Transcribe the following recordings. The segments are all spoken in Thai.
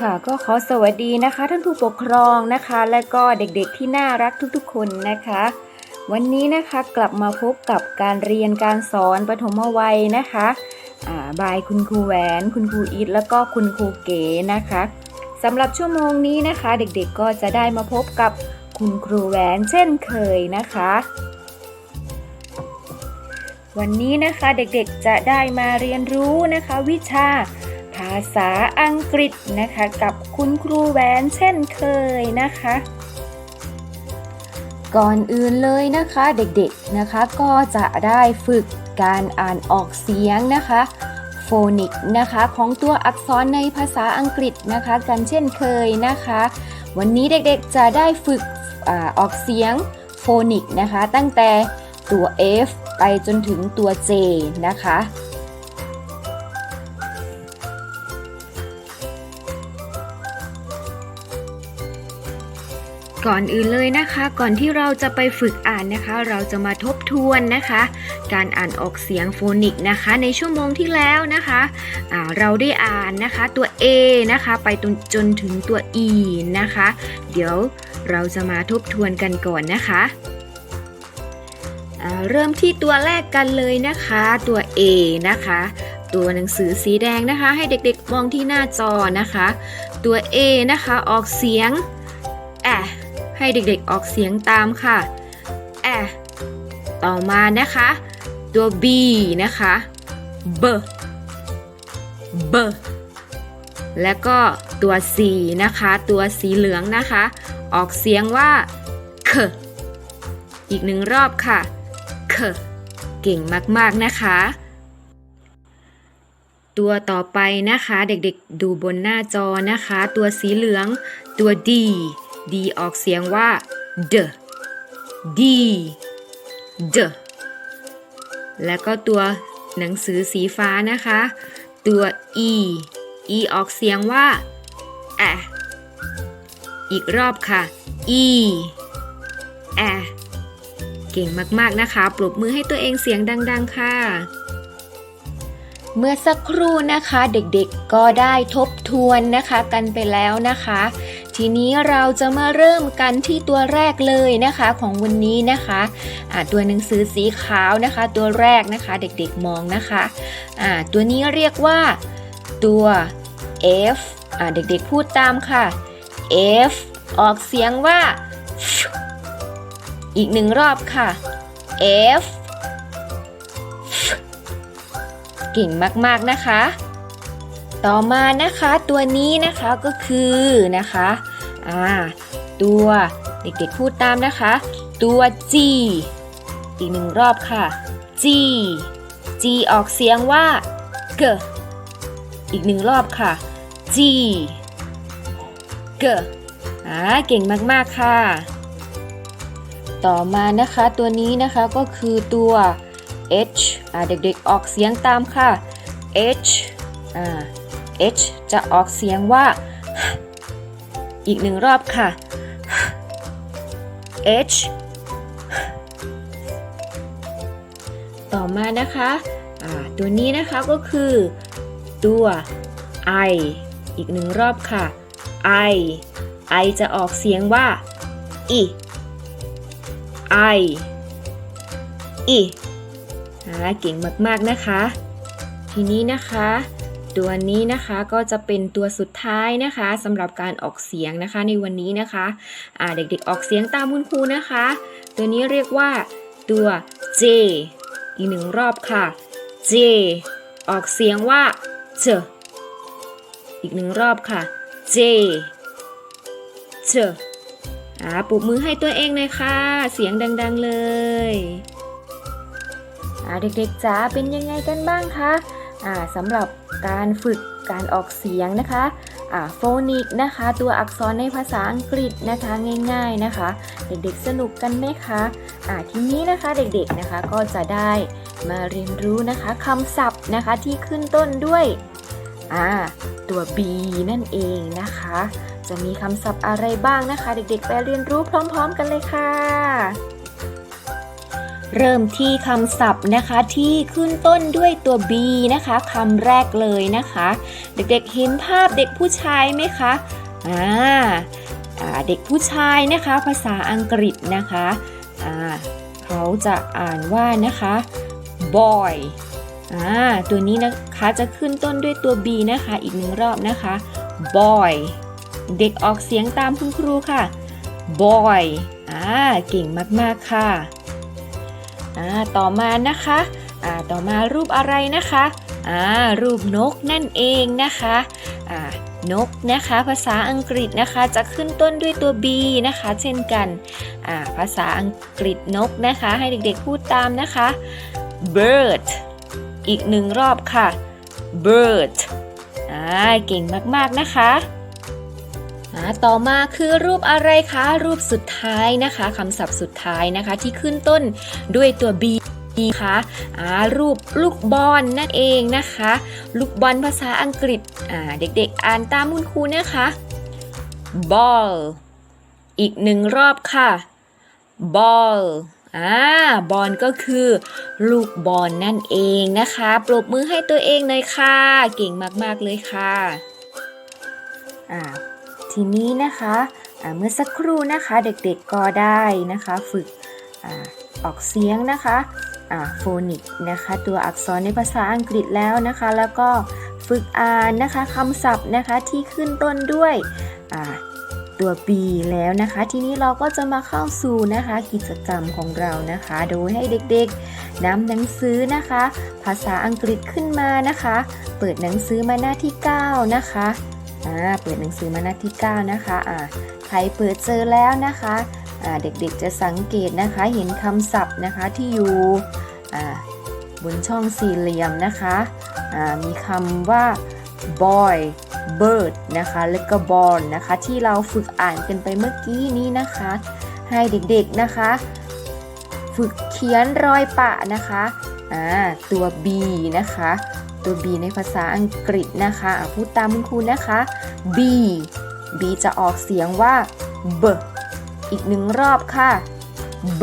ค่ะก็ขอสวัสดีนะคะ ท่านผู้ปกครองนะคะ และก็เด็กๆที่น่ารักทุกๆ คนนะคะ วันนี้นะคะกลับมาพบกับการเรียนการสอนปฐมวัยนะคะอ่าบายคุณครูแหวน คุณครูอีทแล้วก็คุณครูเก๋นะคะสำหรับชั่วโมงนี้นะคะ เด็กๆก็จะได้มาพบกับคุณครูแหวนเช่นเคยนะคะ วันนี้นะคะเด็กๆจะได้มาเรียนรู้นะคะวิชา ภาษาอังกฤษนะคะ กับคุณครูแหวนเช่นเคยนะคะ ก่อนอื่นเลยนะคะเด็กๆนะคะก็จะได้ฝึกการอ่านออกเสียงนะคะโฟนิกนะคะของตัวอักษรในภาษาอังกฤษนะคะ กันเช่นเคยนะคะ วันนี้เด็กๆจะได้ฝึกอออกเสียงโฟนิกนะคะ ตั้งแต่ตัว F ไปจนถึงตัว J นะคะ ก่อนอื่นเลยนะคะ ก่อนที่เราจะไปฝึกอ่านนะคะ เราจะมาทบทวนนะคะ การอ่านออกเสียงโฟนิกนะคะ ในชั่วโมงที่แล้วนะคะเราได้อ่านนะคะตัว A นะคะ ไปจนจนถึงตัว E นะคะ เดี๋ยวเราจะมาทบทวนกันก่อนนะคะเริ่มที่ตัวแรกกันเลยนะคะ ตัว A นะคะ ตัวหนังสือสีแดงนะคะ ให้เด็กๆมองที่หน้าจอนะคะ ตัว A นะคะออกเสียงแอะ ให้เด็กๆออกเสียงตามค่ะแอะต่อมานะคะ ตัว B นะคะ B B แล้วก็ตัว C นะคะ ตัวสีเหลืองนะคะ ออกเสียงว่า k อีกหนึ่งรอบค่ะ k เก่งมากๆนะคะ ตัวต่อไปนะคะ เด็กๆดูบนหน้าจอนะคะ ตัวสีเหลือง ตัว D D ออกเสียงว่า d D d แล้วก็ตัวหนังสือสีฟ้านะคะ ตัว E E ออกเสียงว่าแออีกรอบค่ะ E แอเก่งมาก ๆ นะคะ ปรบมือให้ตัวเองเสียงดัง ๆ ค่ะ เมื่อสักครู่นะคะเด็กๆก็ได้ทบทวนนะคะกันไปแล้วนะคะ ทีนี้เราจะมาเริ่มกันที่ตัวแรกเลยนะคะของวันนี้นะคะะตัวหนังสือสีขาวนะคะ ตัวแรกนะคะเด็กๆมองนะคะะตัวนี้เรียกว่าตัว F เด็กๆพูดตามค่ะ F ออกเสียงว่า อีกหนึ่งรอบค่ะ F เก่งมากๆนะคะ ต่อมานะคะตัวนี้นะคะก็คือนะคะอ่าตัวเด็กๆพูดตามนะคะ ตัว G อีกหนึ่งรอบค่ะ G G ออกเสียงว่า G อีกหนึ่งรอบค่ะ G G อ่าเก่งมากๆค่ะ ต่อมานะคะตัวนี้นะคะก็คือตัว H อ่าเด็กๆออกเสียงตามค่ะ H อ่า H จะออกเสียงว่า อีกหนึ่งรอบค่ะ H ต่อมานะคะตัวนี้นะคะก็คือตัว I อีกหนึ่งรอบค่ะ I I จะออกเสียงว่า I I I อ่าเก่งมาก ๆ นะคะ ทีนี้นะคะ ตัวนี้นะคะก็จะเป็นตัวสุดท้ายนะคะสำหรับการออกเสียงนะคะในวันนี้นะคะอ่าเด็กๆออกเสียงตามคุณครูนะคะ ตัวนี้เรียกว่าตัว J อีกหนึ่งรอบค่ะ J ออกเสียงว่า J อีกหนึ่งรอบค่ะ J J อ่าปรบมือให้ตัวเองเลยค่ะ เสียงดัง ๆเลยเด็กๆจ๋าเป็นยังไงกันบ้างคะ สำหรับการฝึกการออกเสียงนะคะโฟนิกนะคะ ตัวอักษรในภาษาอังกฤษนะคะง่าย ๆนะคะ เด็กๆสนุกกันไหมคะอ่าทีนี้นะคะเด็กๆนะคะก็จะได้มาเรียนรู้นะคะคำศัพท์นะคะที่ขึ้นต้นด้วยตัว B นั่นเองนะคะ จะมีคำศัพท์อะไรบ้างนะคะ เด็กๆ ไปเรียนรู้พร้อม ๆ กันเลยค่ะ เริ่มที่คำศัพท์นะคะที่ขึ้นต้นด้วยตัว B นะคะคำแรกเลยนะคะ เด็กๆเห็นภาพเด็กผู้ชายไหมคะอ่าเด็กผู้ชายนะคะ ภาษาอังกฤษนะคะอ่าเขาจะอ่านว่านะคะ boy อ่าตัวนี้นะคะจะขึ้นต้นด้วยตัว B นะคะ อีกหนึ่งรอบนะคะ boy เด็กออกเสียงตามคุณครูค่ะ boy อ่าเก่งมากๆค่ะ อ่าต่อมานะคะอ่าต่อมารูปอะไรนะคะอ่ารูปนกนั่นเองนะคะอ่านกนะคะภาษาอังกฤษนะคะจะขึ้นต้นด้วยตัว B นะคะ เช่นกันอ่าภาษาอังกฤษนกนะคะ ให้เด็กๆพูดตามนะคะ bird อีกหนึ่งรอบค่ะ bird อ่าเก่งมากๆนะคะ ต่อมาคือรูปอะไรคะ รูปสุดท้ายนะคะคำศัพท์สุดท้ายนะคะ ที่ขึ้นต้นด้วยตัว B นะคะอ่ารูปลูกบอลนั่นเองนะคะ ลูกบอลภาษาอังกฤษเด็กๆ อ่านตามคุณครูนะคะ ball อีกหนึ่งรอบค่ะ ball อ่าบอลก็คือลูกบอลนั่นเองนะคะ ปรบมือให้ตัวเองหน่อยค่ะ เก่งมากๆเลยค่ะอ่า ทีนี้นะคะเมื่อสักครู่นะคะเด็กๆก็ได้นะคะฝึกอออกเสียงนะคะโฟนิกนะคะตัวอักษรในภาษาอังกฤษแล้วนะคะ แล้วก็ฝึกอ่านนะคะคำศัพท์นะคะที่ขึ้นต้นด้วยตัว B แล้วนะคะ ทีนี้เราก็จะมาเข้าสู่นะคะกิจกรรมของเรานะคะ โดยให้เด็กๆนำหนังสือนะคะ ภาษาอังกฤษขึ้นมานะคะ เปิดหนังสือมาหน้าที่ 9 นะคะ อ่าเปิดหนังสือมาหน้าที่ 9 นะคะอ่าใครเปิดเจอแล้วนะคะอ่าเด็กๆจะสังเกตนะคะเห็นคำศัพท์นะคะที่อยู่อ่าบนช่องสี่เหลี่ยมนะคะอ่ามีคำว่า boy bird นะคะแล้วก็ ball นะคะ ที่เราฝึกอ่านกันไปเมื่อกี้นี้นะคะ ให้เด็กๆนะคะ ฝึกเขียนรอยปะนะคะอ่าตัว B นะคะ ตัว B ในภาษาอังกฤษนะคะพูดตามคุณครูนะคะ B B จะออกเสียงว่า b อีกหนึ่งรอบค่ะ b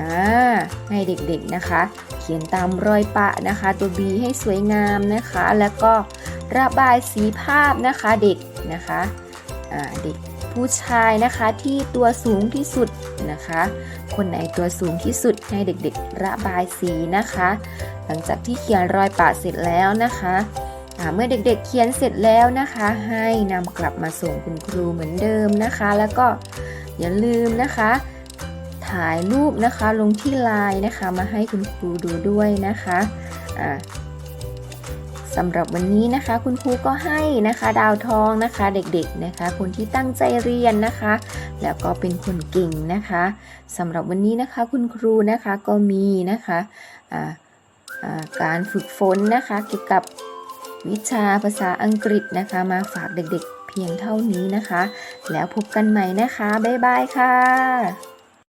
อ่าให้เด็กๆนะคะ เขียนตามรอยปะนะคะ ตัว B ให้สวยงามนะคะ แล้วก็ระบายสีภาพนะคะเด็กนะคะ อ่าเด็ก ผู้ชายนะคะที่ตัวสูงที่สุดนะคะ คนไหนตัวสูงที่สุดให้เด็กๆระบายสีนะคะ หลังจากที่เขียนรอยปะเสร็จแล้วนะคะเมื่อเด็กๆเขียนเสร็จแล้วนะคะ ให้นำกลับมาส่งคุณครูเหมือนเดิมนะคะ แล้วก็อย่าลืมนะคะ ถ่ายรูปนะคะลงที่ไลน์นะคะ มาให้คุณครูดูด้วยนะคะอ่า สำหรับวันนี้นะคะ คุณครูก็ให้นะคะ ดาวทองนะคะเด็กๆนะคะ คนที่ตั้งใจเรียนนะคะ แล้วก็เป็นคนเก่งนะคะสำหรับวันนี้นะคะคุณครูนะคะก็มีนะคะการฝึกฝนนะคะเกี่ยวกับวิชาภาษาอังกฤษนะคะ มาฝากเด็กๆเพียงเท่านี้นะคะ แล้วพบกันใหม่นะคะ บ๊ายบายค่ะ